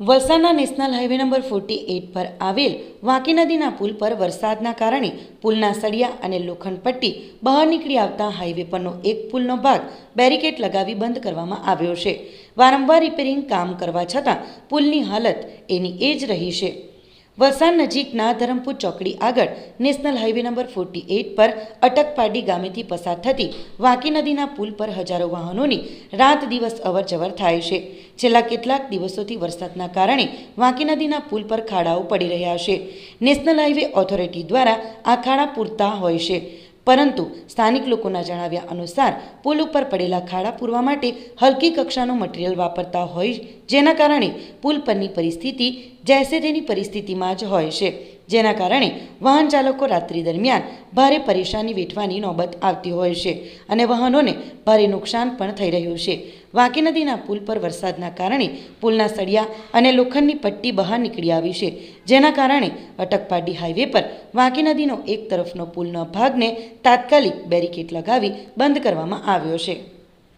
વલસાડના national highway number forty eight પર આવેલ વાંકી નદીના પુલ પર વરસાદના કારણે પુલના સળિયા અને લોખંડ પટ્ટી બહાર નીકળી આવતા હાઈવે પરનો એક પુલનો ભાગ બેરિકેડ લગાવી બંધ કરવામાં આવ્યો છે. વારંવાર રિપેરિંગ કામ કરવા છતાં પુલની હાલત એની એ જ રહી છે. વલસાડ નજીકના ધરમપુર ચોકડી આગળ national highway number forty eight પર અટકપાડી ગામેથી પસાર થતી વાંકી નદીના પુલ પર હજારો વાહનોની રાત દિવસ અવરજવર થાય છે. છેલ્લા કેટલાક દિવસોથી વરસાદના કારણે વાંકી નદીના પુલ પર ખાડાઓ પડી રહ્યા છે. નેશનલ હાઈવે ઓથોરિટી દ્વારા આ ખાડા પૂરતા હોય છે. પરંતુ સ્થાનિક લોકોના જણાવ્યા અનુસાર, પુલ ઉપર પડેલા ખાડા પૂરવા માટે હલકી કક્ષાનું મટીરિયલ વાપરતા હોય જેના કારણે પુલ પરની પરિસ્થિતિ જૈસે તેની પરિસ્થિતિમાં જ હોય છે. જેના કારણે વાહન ચાલકો રાત્રિ દરમિયાન ભારે પરેશાની વેઠવાની નોબત આવતી હોય છે અને વાહનોને ભારે નુકસાન પણ થઈ રહ્યું છે. વાંકી નદીના પુલ પર વરસાદના કારણે પુલના સળિયા અને લોખંડની પટ્ટી બહાર નીકળી આવી છે, જેના કારણે અટકપાડી હાઈવે પર વાંકી નદીનો એક તરફનો પુલનો ભાગને તાત્કાલિક બેરિકેડ લગાવી બંધ કરવામાં આવ્યો છે.